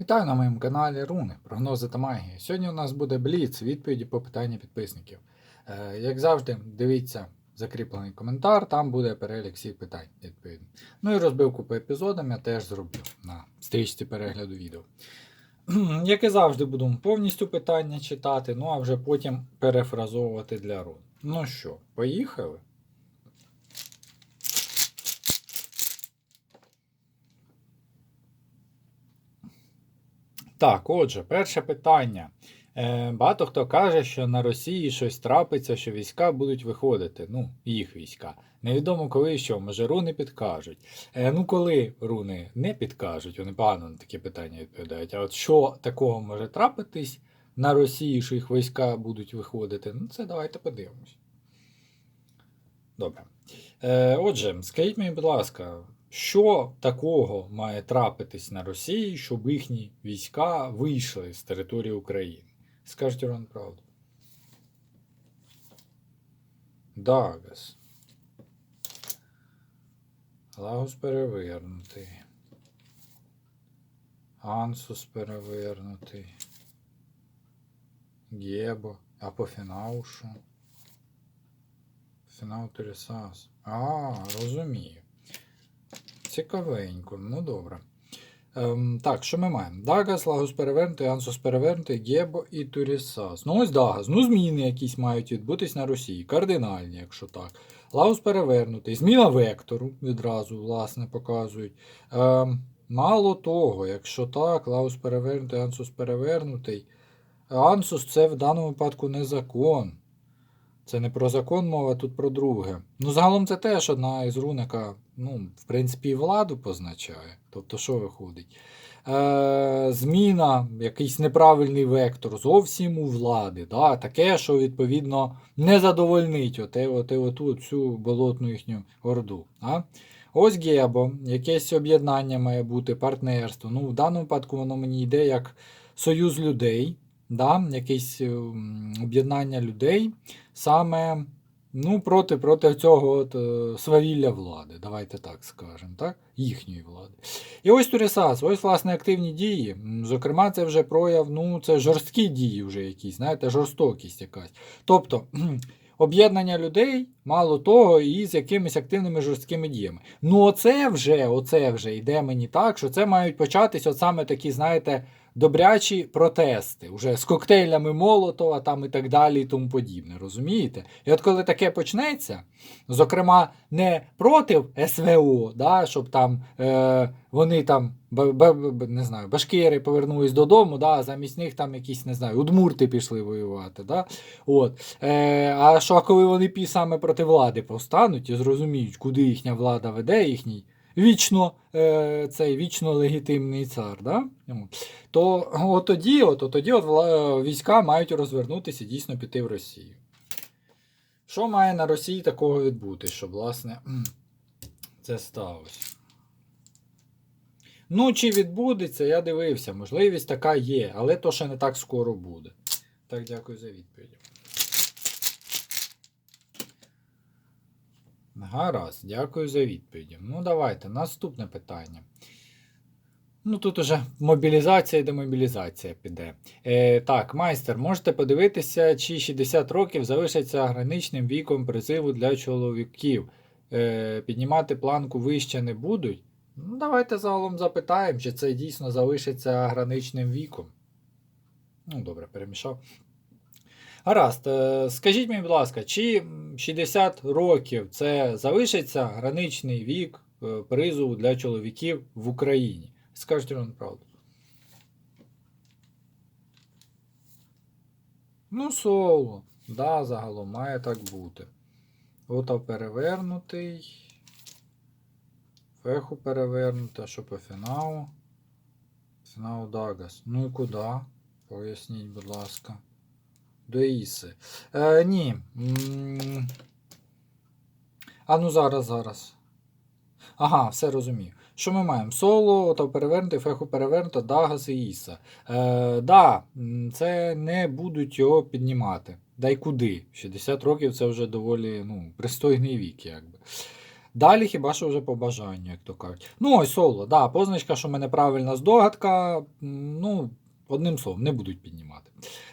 Вітаю на моєму каналі Руни, прогнози та магія. Сьогодні у нас буде бліц, відповіді по питанню підписників. Е, як завжди, дивіться закріплений коментар, там буде перелік всіх питань, відповідно. Ну і розбивку по епізодам я теж зроблю на стрічці перегляду відео. Як і завжди, буду повністю питання читати, ну а вже потім перефразовувати для рун. Ну що, поїхали? Так, отже, перше питання. Е, багато хто каже, що на Росії щось трапиться, що війська будуть виходити. Ну, їх війська. Невідомо коли що, може руни підкажуть. Е, ну, коли руни не підкажуть, вони погано на такі питання відповідають. А от що такого може трапитись на Росії, що їх війська будуть виходити? Ну, це давайте подивимось. Добре. Е, отже, скажіть мені, будь ласка, що такого має трапитись на Росії, щоб їхні війська вийшли з території України? Скажіть Ірон правду. Дагас. Лагус перевернутий. Ансус перевернутий. Гебо. А по фіналу що? Фінал Торісас. А, розумію. Цікавенько, ну добре. Ем, так, що ми маємо? Дагас, Лагус перевернутий, Ансус перевернутий, Гебо і Турісас. Ну ось Дагас. Ну, зміни якісь мають відбутись на Росії. Кардинальні, якщо так. Лагус перевернутий. Зміна вектору відразу, власне, показують. Ем, мало того, якщо так, Лагус перевернутий, Ансус перевернутий. Ансус це в даному випадку не закон. Це не про закон мова, тут про друге. Ну, загалом це теж одна із рун, яка, ну, в принципі, владу позначає. Тобто, що виходить? Е, зміна, якийсь неправильний вектор зовсім у влади. Да? Таке, що, відповідно, не задовольнить оте, оте, оту цю болотну їхню орду. Да? Ось Гебо, якесь об'єднання має бути, партнерство. Ну, в даному випадку воно мені йде як союз людей, да? якесь ем, об'єднання людей саме ну, проти, проти цього от, е, свавілля влади, давайте так скажемо, так? їхньої влади. І ось Турісас, ось власне активні дії. Зокрема, це вже прояв, ну, це жорсткі дії вже якісь, знаєте, жорстокість якась. Тобто. Об'єднання людей, мало того, і з якимись активними жорсткими діями. Ну, оце вже, оце вже йде мені так, що це мають початись от саме такі, знаєте, добрячі протести, уже з коктейлями Молотова там і так далі і тому подібне. Розумієте? І от коли таке почнеться, зокрема, не проти СВО, да, щоб там е, вони там не знаю, башкири повернулись додому, да, а замість них там якісь, не знаю, удмурти пішли воювати. Да? От. Е, а що коли вони пі саме проти влади повстануть і зрозуміють, куди їхня влада веде, їхній вічно е, цей вічно легітимний цар, да? То от тоді, от, от тоді от війська мають розвернутися і дійсно піти в Росію. Що має на Росії такого відбути, щоб, власне, це сталося? Ну, чи відбудеться, я дивився, можливість така є, але то ще не так скоро буде. Так, дякую за відповідь. Гаразд, дякую за відповіді. Ну, давайте, наступне питання. Ну, тут уже мобілізація і демобілізація піде. Е, так, майстер, можете подивитися, чи 60 років залишиться граничним віком призиву для чоловіків. Е, піднімати планку вище не будуть. Ну, давайте загалом запитаємо, чи це дійсно залишиться граничним віком. Ну, добре, перемішав. Гаразд, е, скажіть мені, будь ласка, чи 60 років це залишиться граничний вік е, призову для чоловіків в Україні? Скажіть вам правду. Ну, соло. Да, загалом має так бути. Ота перевернутий. Феху перевернута, що по фіналу. Фінал Дагас. Ну і куди? Поясніть, будь ласка. До Іси. Е, ні. А ну зараз, зараз. Ага, все розумію. Що ми маємо? Соло, ото перевернути, феху перевернута, Дагас і Іса. Е, да, це не будуть його піднімати. Да й куди? 60 років це вже доволі ну, пристойний вік, якби. Далі хіба що вже по бажанню, як то кажуть. Ну, ось соло, да, позначка, що в мене правильна здогадка. Ну, одним словом, не будуть піднімати.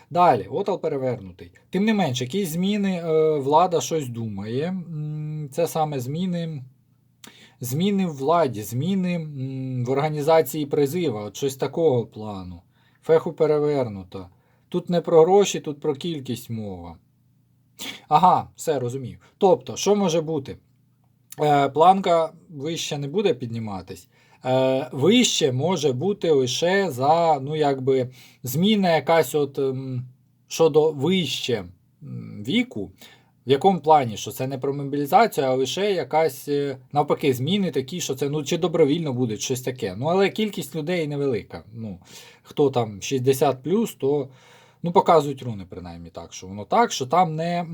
Далі, отал перевернутий. Тим не менш, якісь зміни, е, влада щось думає. Це саме зміни. Зміни в владі, зміни в організації призива, от щось такого плану. Феху перевернуто. Тут не про гроші, тут про кількість мова. Ага, все розумію. Тобто, що може бути? Е, планка вище не буде підніматись. Е, вище може бути лише за, ну, якби, зміна якась от ем, щодо вище віку. В якому плані, що це не про мобілізацію, а лише якась е, навпаки зміни такі, що це ну чи добровільно буде, щось таке. Ну але кількість людей невелика. Ну, хто там 60 то ну, показують руни, принаймні так, що воно так, що там не,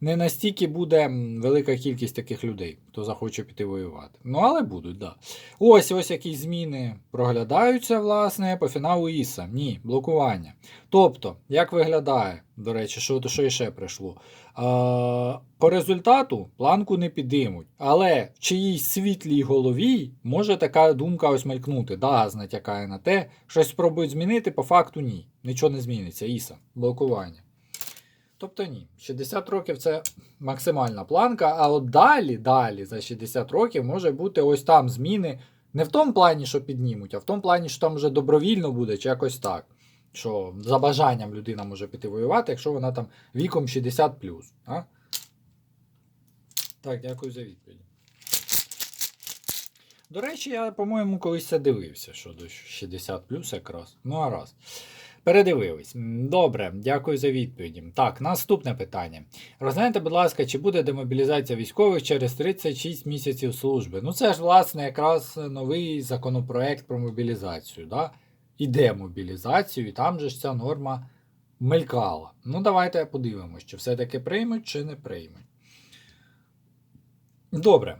не настільки буде велика кількість таких людей, хто захоче піти воювати. Ну, але будуть. Да. Ось ось якісь зміни проглядаються, власне, по фіналу Іса. Ні, блокування. Тобто, як виглядає, до речі, що, що ще прийшло? По результату планку не підіймуть, але в чиїсь світлій голові може така думка ось мелькнути. Да, натякає на те, щось спробують змінити, по факту ні. Нічого не зміниться. Іса, блокування. Тобто ні. 60 років це максимальна планка, а от далі, далі, за 60 років може бути ось там зміни. Не в тому плані, що піднімуть, а в тому плані, що там вже добровільно буде, чи якось так. Що за бажанням людина може піти воювати, якщо вона там віком 60 А? Так, дякую за відповідь. До речі, я, по-моєму, колись це дивився, що до 60 якраз. Ну, а раз. Передивились. Добре, дякую за відповіді. Так, наступне питання. Розгляньте, будь ласка, чи буде демобілізація військових через 36 місяців служби? Ну, це ж, власне, якраз новий законопроект про мобілізацію. Да? І демобілізацію, і там же ж ця норма мелькала. Ну, давайте подивимось, чи все-таки приймуть, чи не приймуть. Добре.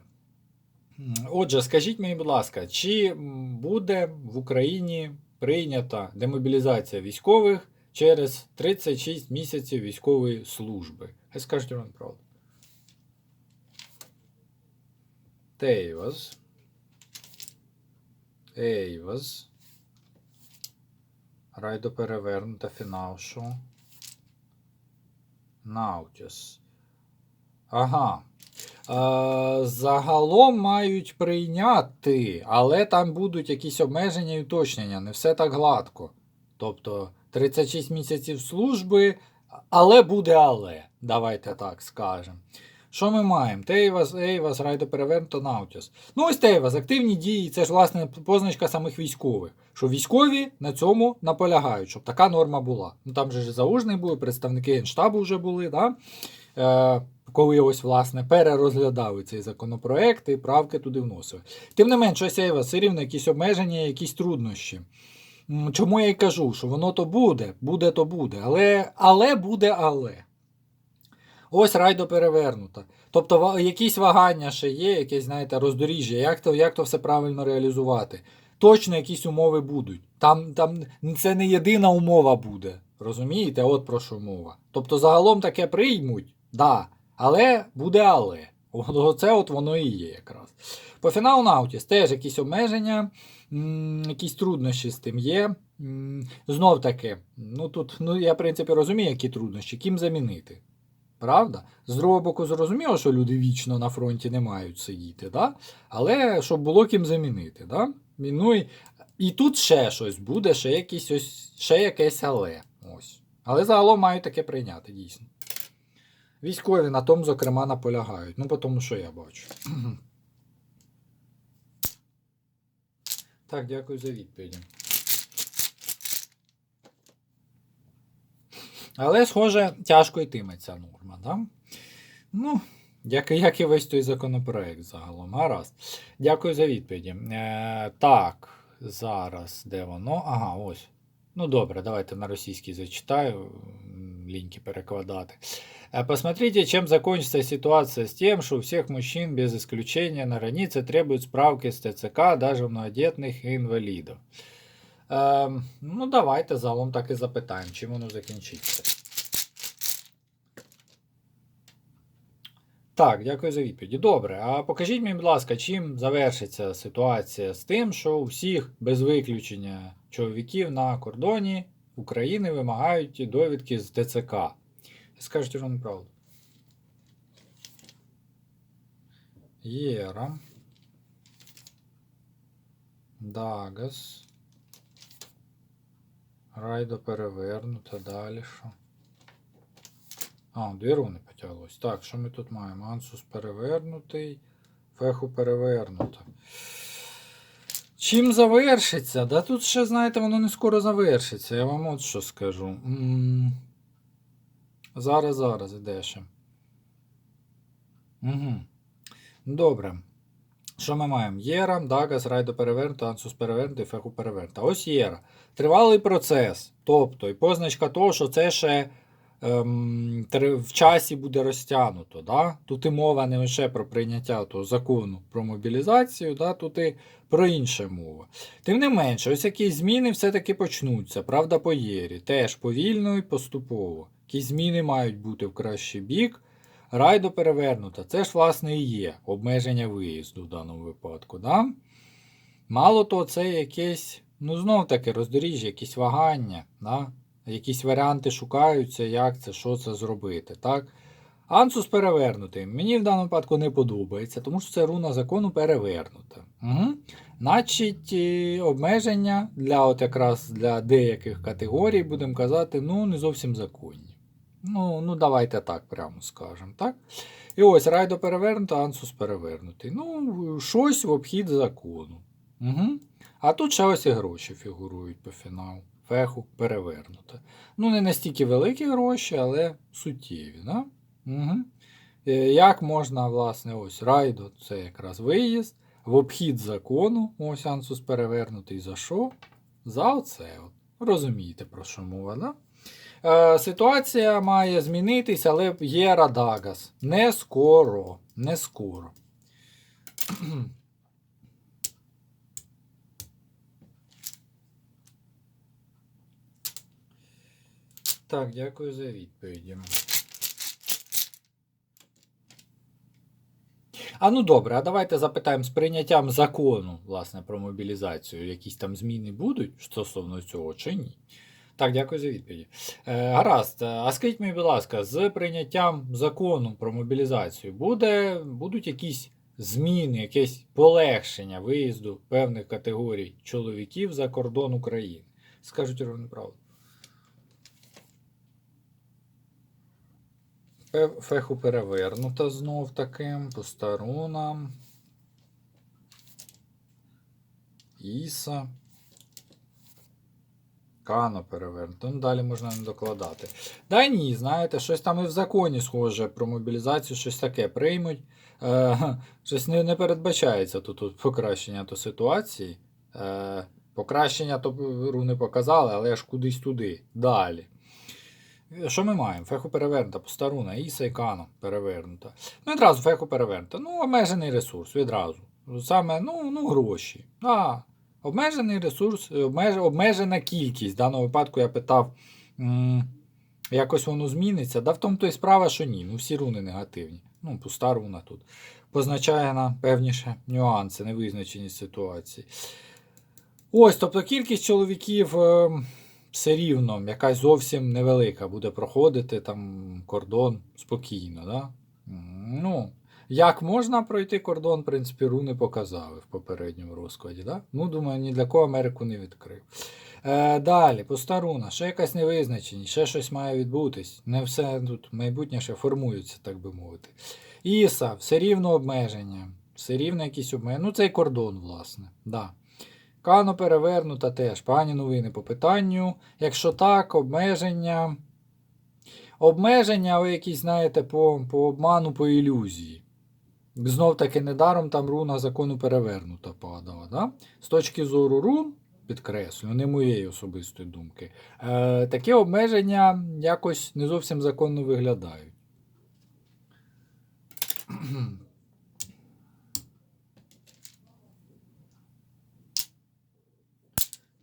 Отже, скажіть мені, будь ласка, чи буде в Україні прийнята демобілізація військових через 36 місяців військової служби? Хай скажуть вам правду. Тейваз. Ейваз. Райдо перевернута фіналшу. Наутіс. Ага. Загалом мають прийняти, але там будуть якісь обмеження і уточнення. Не все так гладко. Тобто 36 місяців служби, але буде але. Давайте так скажемо. Що ми маємо? Тейвас, Ейвас, Райдо Перевернуто, Наутіс. Ну, ось Тейвас, активні дії, це ж власне позначка самих військових. Що військові на цьому наполягають, щоб така норма була. Ну там же заужний були, представники Генштабу вже були, да? е, коли ось, власне, перерозглядали цей законопроект і правки туди вносили. Тим не менше, ось Ейвас, все якісь обмеження, якісь труднощі. Чому я й кажу, що воно то буде, буде то буде, але, але буде але. Ось райдо перевернута. Тобто якісь вагання ще є, якесь, знаєте, роздоріжжя, як то, як то все правильно реалізувати. Точно якісь умови будуть. Там, там це не єдина умова буде. Розумієте, от про що мова. Тобто загалом таке приймуть, да, але буде але. Оце от воно і є якраз. По фіналу Наутіс теж якісь обмеження, якісь труднощі з тим є. Знов таки, ну тут ну, я в принципі розумію, які труднощі, ким замінити. Правда? З другого боку, зрозуміло, що люди вічно на фронті не мають сидіти, да? але щоб було ким замінити. Да? Ну, і, і тут ще щось буде, ще, якісь ось, ще якесь але. Ось. Але загалом мають таке прийняти, дійсно. Військові на тому, зокрема, наполягають. Ну, по тому, що я бачу. Так, дякую за відповіді. Але, схоже, тяжко йтиме ця норма, да? Ну, як, як і весь той законопроект загалом. Гаразд. Дякую за відповіді. Е, так, зараз де воно? Ага, ось. Ну добре, давайте на російський зачитаю, м, лінки перекладати. Посмотрите, чем закончится ситуация с тем, что у всех мужчин без исключения на границе требуют справки с ТЦК, даже многодетных и инвалидов. Ем, ну, давайте загалом так і запитаємо, чим воно закінчиться. Так, дякую за відповіді. Добре. А покажіть мені, будь ласка, чим завершиться ситуація з тим, що у всіх без виключення чоловіків на кордоні України вимагають довідки з ТЦК. Скажіть вам правду. Єра. Дагас. Райдо перевернуто. Далі що? А, дві руни потяглось. Так, що ми тут маємо? Ансус перевернутий, феху перевернуто. Чим завершиться? Да тут ще, знаєте, воно не скоро завершиться. Я вам от що скажу. М, Зараз, зараз, іде ще. Угу. Добре. Що ми маємо? Єра, Дагас, Райдо перевернуто, Ансус перевернутий, феху перевернуто. Ось Єра. Тривалий процес. Тобто, і позначка того, що це ще ем, в часі буде розтягнуто. Да? Тут і мова не лише про прийняття того закону про мобілізацію, да? тут і про інше мова. Тим не менше, ось якісь зміни все-таки почнуться. Правда, по Єрі. Теж повільно і поступово. Якісь зміни мають бути в кращий бік. Райдо перевернута. Це ж, власне, і є обмеження виїзду в даному випадку. Да? Мало того, це якесь, ну знов таки, роздоріжжя, якісь вагання, да? Якісь варіанти шукаються, як це, що це зробити. Так? Ансус перевернутий. Мені в даному випадку не подобається, тому що це руна закону перевернута. Угу. Значить, е, обмеження для от якраз для деяких категорій, будемо казати, ну, не зовсім законні. Ну, ну давайте так прямо скажемо. так? І ось райдо перевернуто, ансус перевернутий. Ну, щось в обхід закону. Угу. А тут ще ось і гроші фігурують по фіналу. Феху перевернуто. Ну, не настільки великі гроші, але суттєві. Да? Угу. Як можна, власне, ось райдо, це якраз виїзд, в обхід закону, ось ансус перевернутий. За що? За оце. От. Розумієте, про що мова, да? Е, ситуація має змінитися, але є Радагас. Не скоро. Не скоро. Так, дякую за відповіді. А ну добре, а давайте запитаємо з прийняттям закону, власне, про мобілізацію. Якісь там зміни будуть стосовно цього чи ні? Так, дякую за відповіді. Е, гаразд, а скажіть мені, будь ласка, з прийняттям закону про мобілізацію буде, будуть якісь зміни, якесь полегшення виїзду певних категорій чоловіків за кордон України? Скажуть ровно правду. Феху перевернута знов таким, по старунам. Іса. Кано перевернуто. Ну, далі можна не докладати. Да ні, знаєте, щось там і в законі схоже про мобілізацію, щось таке приймуть. Е, щось не, не передбачається тут, тут покращення то ситуації. Е, покращення то руни показали, але ж кудись туди. Далі. Що ми маємо? Феху перевернута, постаруна, Іса і Кано перевернута. Ну, відразу феху перевернута. Ну, обмежений ресурс, відразу. Саме, ну, ну гроші. А, обмежений ресурс, обмеж, обмежена кількість. В даному випадку я питав, м, якось воно зміниться. Да в тому то і справа, що ні. Ну, всі руни негативні. Ну, пуста руна тут. Позначає на певніше нюанси, невизначеність ситуації. Ось, тобто кількість чоловіків. е, все рівно, якась зовсім невелика буде проходити там кордон спокійно. Да? Ну, як можна пройти кордон, в принципі, руни показали в попередньому розкладі. Да? Ну, думаю, ні для кого Америку не відкрив. Е, далі, постаруна, ще якась невизначеність, ще щось має відбутись. Не все тут майбутнє ще формується, так би мовити. Іса, все рівно обмеження, все рівно якісь обмеження. Ну, цей кордон, власне. Да. Кано перевернута теж. Пані новини по питанню. Якщо так, обмеження. Обмеження, ви якісь, знаєте, по, по обману, по ілюзії. Знов таки недаром там руна закону перевернута падала. Да? З точки зору рун, підкреслю, не моєї особистої думки, е, такі обмеження якось не зовсім законно виглядають.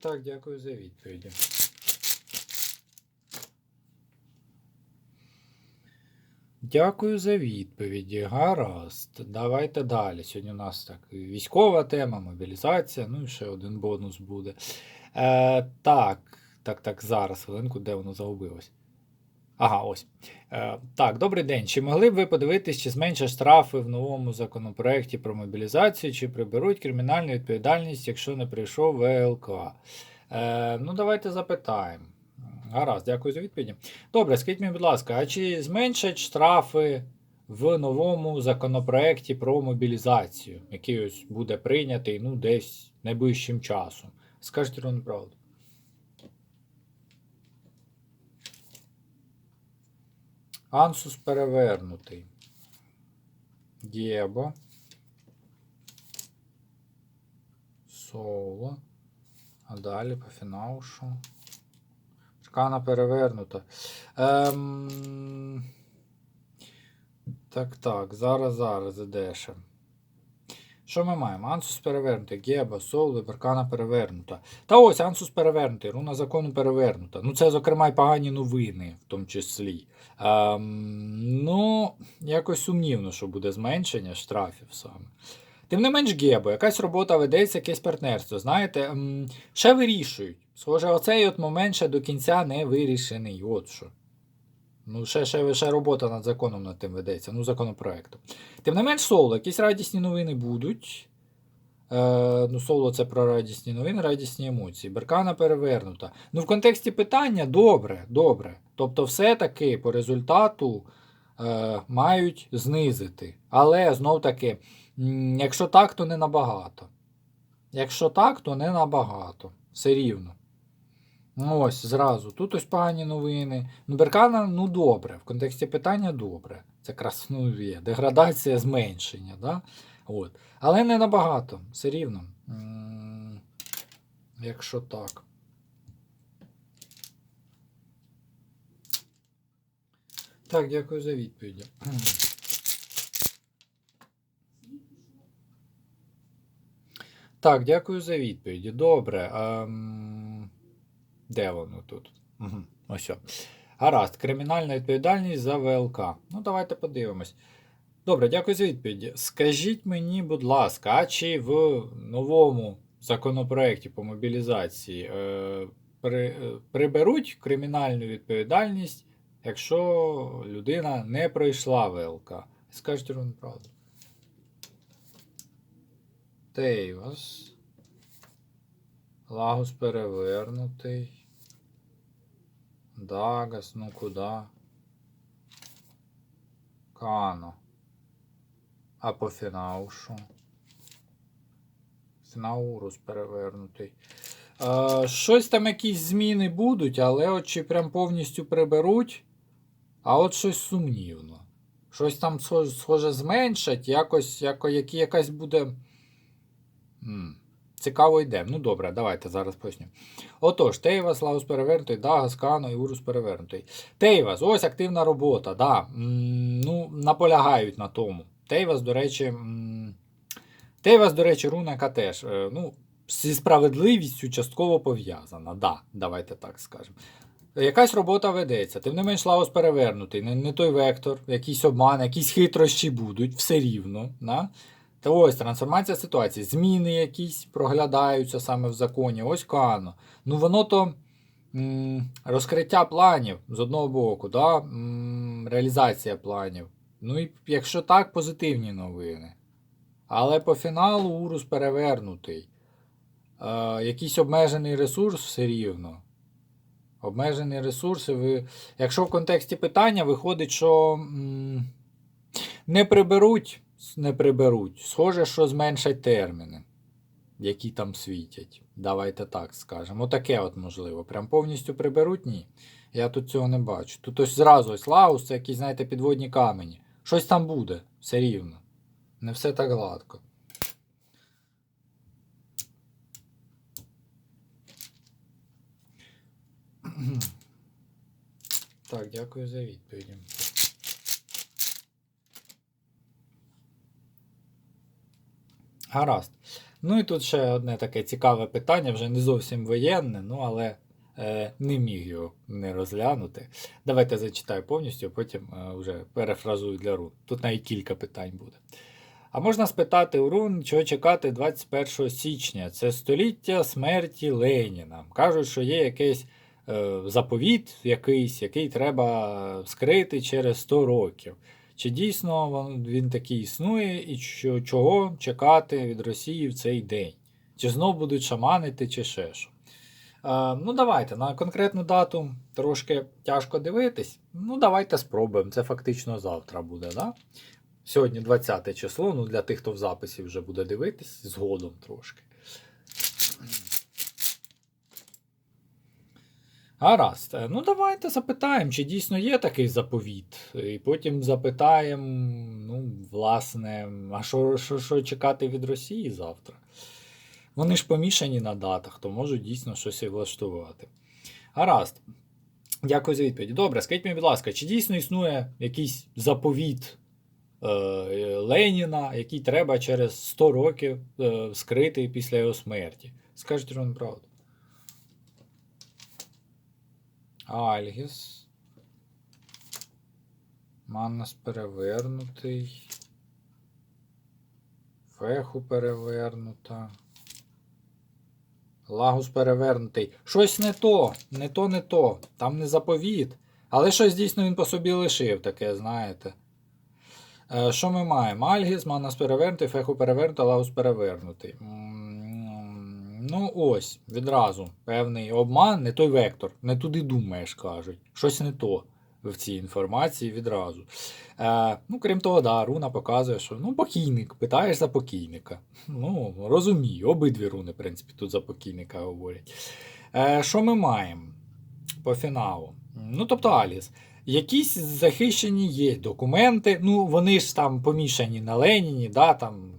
Так, дякую за відповіді. Дякую за відповіді. Гаразд. Давайте далі. Сьогодні у нас так військова тема, мобілізація, ну і ще один бонус буде. Е, так, так, так, зараз, хвилинку, де воно загубилось. Ага, ось. Е, так, добрий день. Чи могли б ви подивитись, чи зменшать штрафи в новому законопроекті про мобілізацію, чи приберуть кримінальну відповідальність, якщо не прийшов ВЛК? Е, ну, давайте запитаємо. Гаразд, дякую за відповіді. Добре, скажіть мені, будь ласка, а чи зменшать штрафи в новому законопроекті про мобілізацію, який ось буде прийнятий ну, десь найближчим часом? Скажіть Ірину правду. Ансус перевернутий. Гєбо. Соло. А далі по фіналу що? Перевернута. Ем... Так, так, зараз, зараз, ідеше. Що ми маємо? Ансус перевернутий, Геба, Соул, Аркана перевернута. Та ось Ансус перевернутий, руна закону перевернута. Ну, це, зокрема, й погані новини, в тому числі. Ем, ну, якось сумнівно, що буде зменшення штрафів саме. Тим не менш, Гебо, якась робота ведеться, якесь партнерство. Знаєте, ем, ще вирішують. Схоже, оцей от момент ще до кінця не вирішений. От що. Ну, ще, ще, ще робота над законом над тим ведеться, ну, законопроектом. Тим не менш, соло, якісь радісні новини будуть. Е, ну, соло це про радісні новини, радісні емоції. Беркана перевернута. Ну, в контексті питання добре, добре. Тобто, все-таки по результату е, мають знизити. Але знов таки, якщо так, то не набагато. Якщо так, то не набагато. Все рівно. Ну, ось зразу. Тут ось погані новини. Ну, Беркана, ну добре. В контексті питання добре. Це якраз є. Деградація, зменшення. Да? От. Але не набагато. Все рівно. Якщо так. Так, дякую за відповіді. Так, дякую за відповіді. Добре. Ем... Де воно тут? Угу. Ось. Гаразд, кримінальна відповідальність за ВЛК. Ну, давайте подивимось. Добре, дякую за відповіді. Скажіть мені, будь ласка, а чи в новому законопроекті по мобілізації е, при, е, приберуть кримінальну відповідальність, якщо людина не пройшла ВЛК? Скажіть вам правду. Тейвас. Лагус перевернутий. Дагас, ну куда? Кано. А по фінау що? Фінаурус перевернутий. Е, щось там якісь зміни будуть, але от чи прям повністю приберуть, а от щось сумнівно. Щось там схоже, зменшать, якось, яко, які, якась буде. Цікаво йде. Ну добре, давайте зараз поясню. Отож, Тейвас, Лаус перевернутий, Дагас, Кано і Урус перевернутий. Тейвас, ось активна робота. да. Ну, наполягають на тому. Тейвас, до речі. Тейвас, до речі, руна, яка теж. е, Ну, зі справедливістю частково пов'язана. Да, давайте так скажемо. Якась робота ведеться, тим не менш Лаус перевернутий, не, не той вектор, якийсь обман, якісь хитрощі будуть, все рівно. Да? Та ось трансформація ситуації, зміни якісь проглядаються саме в законі. Ось Кано. Ну воно то розкриття планів з одного боку, да? реалізація планів. Ну і якщо так, позитивні новини. Але по фіналу Урус перевернутий. Е, якийсь обмежений ресурс все рівно. Обмежені ресурси. Ви... Якщо в контексті питання виходить, що м, не приберуть не приберуть. Схоже, що зменшать терміни, які там світять. Давайте так скажемо. Отаке от можливо. Прям повністю приберуть? Ні. Я тут цього не бачу. Тут ось зразу ось лаус, це якісь, знаєте, підводні камені. Щось там буде, все рівно. Не все так гладко. Так, дякую за відповіді. Гаразд. Ну і тут ще одне таке цікаве питання, вже не зовсім воєнне, ну але е, не міг його не розглянути. Давайте зачитаю повністю, а потім е, вже перефразую для рун. Тут навіть кілька питань буде. А можна спитати у рун, чого чекати 21 січня? Це століття смерті Леніна. Кажуть, що є якийсь е, заповіт, який треба скрити через 100 років. Чи дійсно він такий існує, і що, чого чекати від Росії в цей день? Чи знов будуть шаманити, чи ще що? Е, ну, давайте на конкретну дату трошки тяжко дивитись. Ну, давайте спробуємо. Це фактично завтра буде, да? Сьогодні 20 число, ну для тих, хто в записі вже буде дивитись, згодом трошки. Гаразд. Е, Ну, давайте запитаємо, чи дійсно є такий заповіт. І потім запитаємо, ну, власне, а що, що, що чекати від Росії завтра? Вони ж помішані на датах, то можуть дійсно щось і влаштувати. Гаразд. Дякую за відповідь. Добре, скажіть мені, будь ласка, чи дійсно існує якийсь заповіт е, Леніна, який треба через 100 років е, скрити після його смерті? Скажіть вам правду. Альгіс. Маннас перевернутий. Феху перевернута. Лагус перевернутий. Щось не то, не то, не то. Там не заповіт. Але щось дійсно він по собі лишив таке, знаєте. Е, що ми маємо? Альгіс, Маннас перевернутий, Феху перевернутий, Лагус перевернутий. Ну, ось, відразу. Певний обман, не той вектор. Не туди думаєш, кажуть. Щось не то в цій інформації відразу. Е, ну, крім того, да, руна показує, що ну, покійник, питаєш за покійника. Ну, розумію, обидві руни, в принципі, тут за покійника говорять. Е, що ми маємо по фіналу? Ну, тобто Аліс. Якісь захищені є документи, ну вони ж там помішані на Леніні, да, там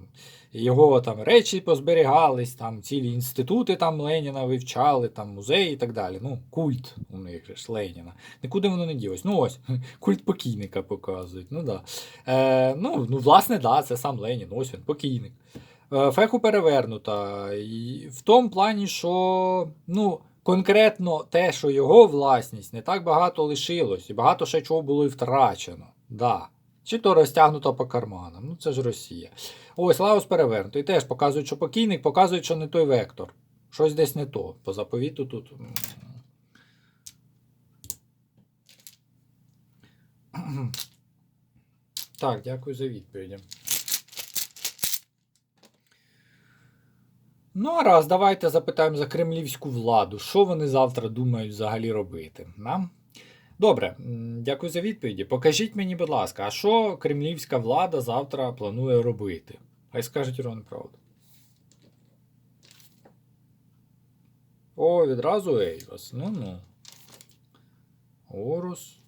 його там речі позберігались, там цілі інститути там Леніна вивчали, там музеї і так далі. Ну, культ у них ж Леніна. Нікуди воно не ділось. Ну ось, культ покійника показують. Ну да. Е, ну, ну, власне, да, це сам Ленін, ось він, покійник. Е, Феху перевернута. І в тому плані, що ну, конкретно те, що його власність, не так багато лишилось, і багато ще чого було і втрачено. Да. Чи то розтягнуто по карманам. Ну це ж Росія. Ось Лаус перевернутий. Теж показують, що покійник, показують, що не той вектор. Щось десь не то. По заповіту тут. Так, дякую за відповіді. Ну, а раз, давайте запитаємо за кремлівську владу. Що вони завтра думають взагалі робити? Нам? Добре, дякую за відповіді. Покажіть мені, будь ласка, а що кремлівська влада завтра планує робити? Хай скажуть Ірон правду. О, відразу Ейвас. Ну ну. Орус.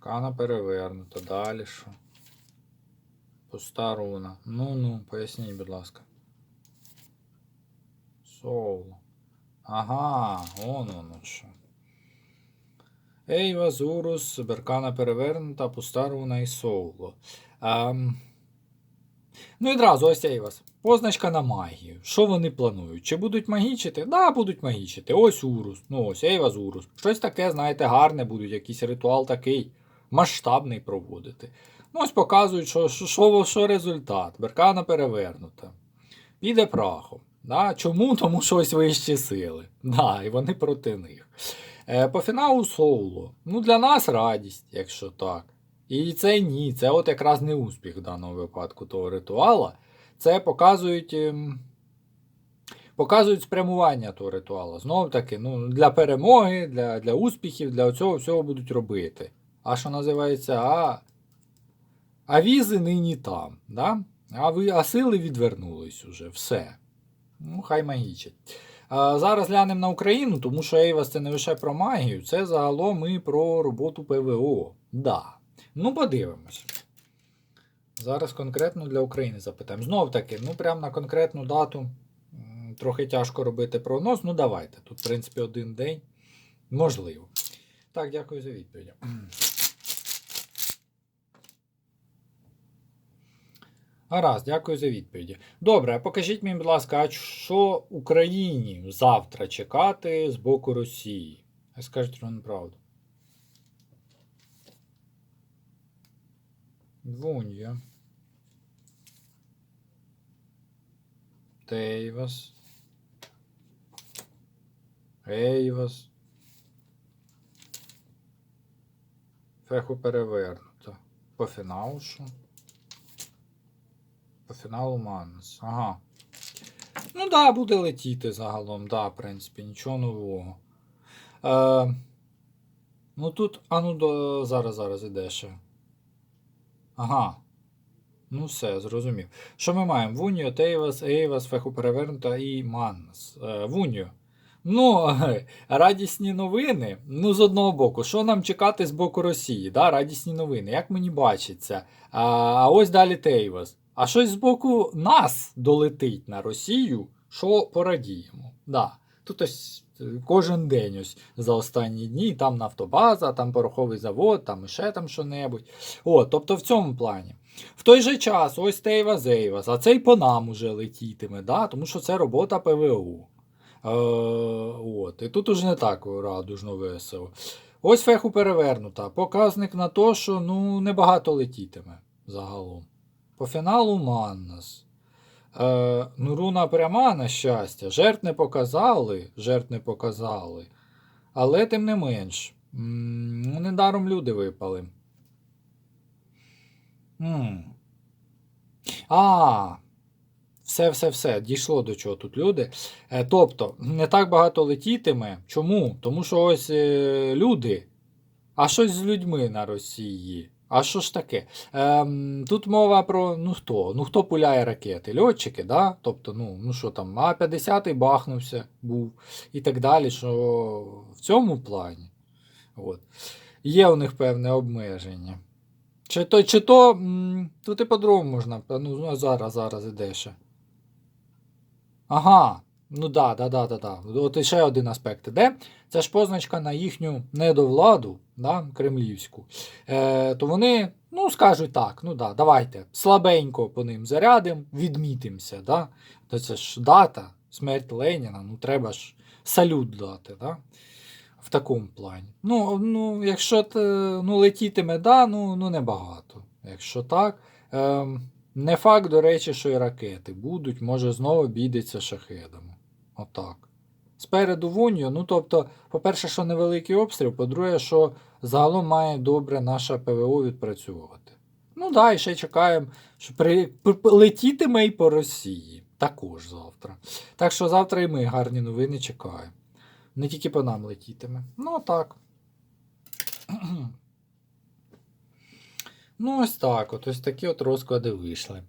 Кана перевернута. Далі що? Пуста руна. Ну ну, поясніть, будь ласка. Соло. Ага, он воно що. Ейва, Зурус, Беркана перевернута, пуста руна і Соуло. Ем... Ну, відразу ось Ейвас. Позначка на магію. Що вони планують? Чи будуть магічити? Да, будуть магічити. Ось Урус. Ну ось Ейвас Урус. Щось таке, знаєте, гарне будуть, якийсь ритуал такий масштабний проводити. Ну, ось показують, що, що, що, що результат. Беркана перевернута. Піде прахом. Да? Чому? Тому що ось вищі сили. Да, і вони проти них. Е, по фіналу Соуло. Ну, для нас радість, якщо так. І це ні, це от якраз не успіх в даному випадку того ритуала. Це показують. ем, Показують спрямування того ритуалу. Знову таки, ну, для перемоги, для, для успіхів, для цього всього будуть робити. А що називається, а, а візи нині там. Да? А, ви, а сили відвернулись уже. Все. Ну, хай магічать. А, зараз глянемо на Україну, тому що Ейвас це не лише про магію, це загалом і про роботу ПВО. Да. Ну, подивимось. Зараз конкретно для України запитаємо. Знов таки, ну прямо на конкретну дату трохи тяжко робити прогноз. Ну, давайте. Тут, в принципі, один день. Можливо. Так, дякую за відповідь. Гаразд, дякую за відповіді. Добре, покажіть мені, будь ласка, а що Україні завтра чекати з боку Росії? Скажіть вам правду. Вунья. Тейвас. Ейвас. Феху перевернуто. По фіналу що? По фіналу Маннес. Ага. Ну да, буде летіти загалом, да, в принципі, нічого нового. Е, ну тут, а ну до, зараз, зараз іде ще. Ага. Ну все, зрозумів. Що ми маємо? Вуньо, Тейвас, Ейвас, Феху перевернута і Маннес. Е, Вуньо. Ну, радісні новини. Ну, з одного боку, що нам чекати з боку Росії? Да? Радісні новини, як мені бачиться. А ось далі Тейвас. А щось з боку нас долетить на Росію, що порадіємо. Да. Тут ось е, кожен день ось за останні дні, там нафтобаза, там пороховий завод, там іще там що-небудь. О, тобто в цьому плані. В той же час, ось Тейва Зейвас, а цей по нам уже летітиме, да? тому що це робота ПВО. Е, от. І тут уже не так радужно весело. Ось феху перевернута. Показник на те, що ну, небагато летітиме загалом. По фіналу Маннас. Е, ну, руна пряма, на щастя. Жертв не показали, жертв не показали. Але тим не менш. Ну, недаром люди випали. М. А, все, все, все, дійшло до чого тут люди. Е, тобто, не так багато летітиме. Чому? Тому що ось е, люди. А щось з людьми на Росії. А що ж таке? Ем, тут мова про ну хто? Ну хто пуляє ракети? Льотчики, да? Тобто, ну, ну що там, А-50 бахнувся був і так далі, що в цьому плані. От. Є у них певне обмеження. Чи то, чи то м, тут і по-другому можна. Ну, зараз, зараз іде ще. Ага. Ну да, да, да, да, да. От ще один аспект іде. Це ж позначка на їхню недовладу, да, кремлівську. Е, то вони, ну, скажуть так, ну да, давайте слабенько по ним зарядимо, відмітимося. Да? То це ж дата, смерть Леніна, ну треба ж салют дати. Да? В такому плані. Ну, ну якщо те, ну, летітиме, да, ну, ну небагато. Якщо так. Ем, не факт, до речі, що і ракети будуть, може знову обійдеться шахедами. Отак. Спереду вуньо, ну тобто, по-перше, що невеликий обстріл, по-друге, що загалом має добре наша ПВО відпрацьовувати. Ну да, і ще чекаємо, що при... летітиме і по Росії. Також завтра. Так що завтра і ми гарні новини чекаємо. Не тільки по нам летітиме. Ну так. Ну, ось так. От ось такі от розклади вийшли.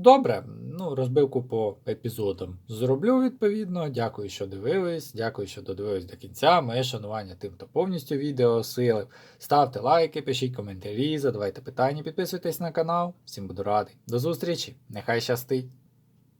Добре, ну, розбивку по епізодам зроблю відповідно. Дякую, що дивились. Дякую, що додивились до кінця. Моє шанування тим, хто повністю відео осилив. Ставте лайки, пишіть коментарі, задавайте питання, підписуйтесь на канал. Всім буду радий. До зустрічі! Нехай щастить!